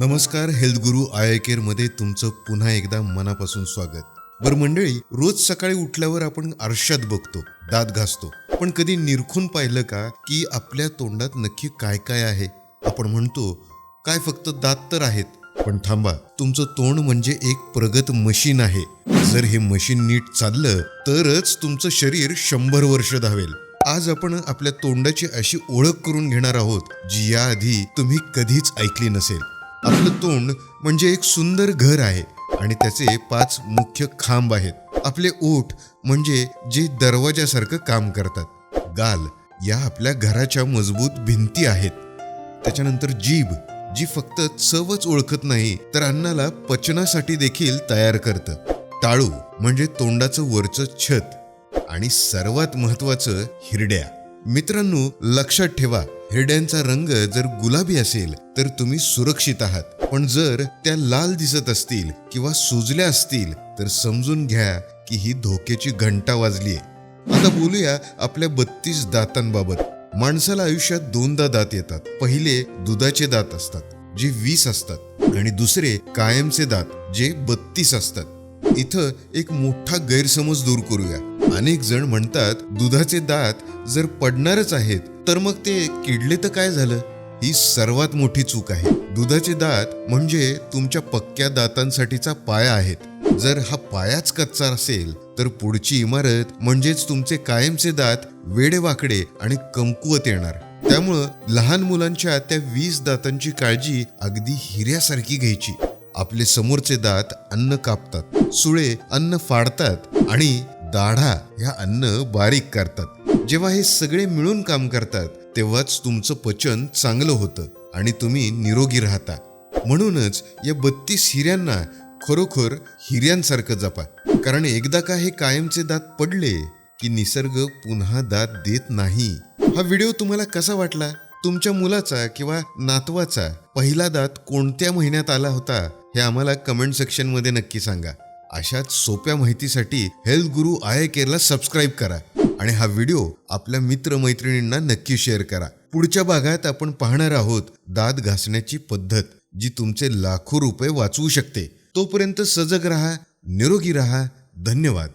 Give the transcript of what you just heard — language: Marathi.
नमस्कार हेल्थ गुरु आय आय केअरमध्ये तुमचं पुन्हा एकदा मनापासून स्वागत. बर मंडळी रोज सकाळी उठल्यावर आपण आरशात बघतो दात घासतो. पण कधी निरखून पाहिलं का की आपल्या तोंडात नक्की काय काय आहे? आपण म्हणतो काय फक्त दात तर आहेत. पण थांबा तुमचं तोंड म्हणजे एक प्रगत मशीन आहे. जर हे मशीन नीट चाललं तरच तुमचं शरीर शंभर वर्ष धावेल. आज आपण आपल्या तोंडाची अशी ओळख करून घेणार आहोत जी याआधी तुम्ही कधीच ऐकली नसेल. आपलं तोंड म्हणजे एक सुंदर घर आहे आणि त्याचे पाच मुख्य खांब आहेत. आपले ओठ म्हणजे जे दरवाजासारखं काम करतात. गाल या आपल्या घराच्या मजबूत भिंती आहेत. त्याच्यानंतर जीभ जी फक्त चवच ओळखत नाही तर अन्नाला पचनासाठी देखील तयार करतं. टाळू म्हणजे तोंडाचं वरचं छत आणि सर्वात महत्वाचं हिरड्या. मित्रांनो लक्षात ठेवा हिरड्यांचा रंग जर गुलाबी असेल तर तुम्ही सुरक्षित आहात. पण जर त्या लाल दिसत असतील किंवा सुजल्या असतील तर समजून घ्या की ही धोक्याची घंटा वाजलीये आता बोलूया आपल्या बत्तीस दातांबाबत. माणसाला आयुष्यात दोनदा दात येतात. पहिले दुधाचे दात असतात जे वीस असतात आणि दुसरे कायमचे दात जे बत्तीस असतात. इथं एक मोठा गैरसमज दूर करूया. अनेक जण म्हणतात दुधाचे दात जर पडणारच आहेत तर मग ते किडले तर काय झालं? ही सर्वात मोठी चूक आहे. दुधाचे दात म्हणजे तुमच्या पक्क्या दातांसाठीचा पाया आहेत. जर हा पायाच कच्चा असेल तर पुढची इमारत म्हणजेच तुमचे कायमचे दात वेडेवाकडे आणि कमकुवत येणार. त्यामुळं लहान मुलांच्या त्या वीस दातांची काळजी अगदी हिऱ्यासारखी घ्यायची. आपले समोरचे दात अन्न कापतात सुळे अन्न फाडतात आणि दाढा ह्या अन्न बारीक करतात. जेव्हा हे सगळे मिळून काम करतात तेव्हाच तुमचं पचन चांगलं होतं आणि तुम्ही निरोगी राहता. म्हणूनच या बत्तीस हिऱ्यांना खरोखर हिऱ्यांसारखं जपा. कारण एकदा का हे कायमचे दात पडले की निसर्ग पुन्हा दात देत नाही. हा व्हिडिओ तुम्हाला कसा वाटला? तुमच्या मुलाचा किंवा नातवाचा पहिला दात कोणत्या महिन्यात आला होता हे आम्हाला कमेंट सेक्शनमध्ये नक्की सांगा. अशाच सोप्या माहितीसाठी हेल्थ गुरु आय केअरला सबस्क्राईब करा. आणि हा व्हिडिओ आपल्या मित्रमैत्रिणींना नक्की शेअर करा. पुढच्या भागात आपण पाहणार आहोत दात घासण्याची पद्धत जी तुमचे लाखो रुपये वाचवू शकते. तोपर्यंत सजग राहा निरोगी राहा. धन्यवाद.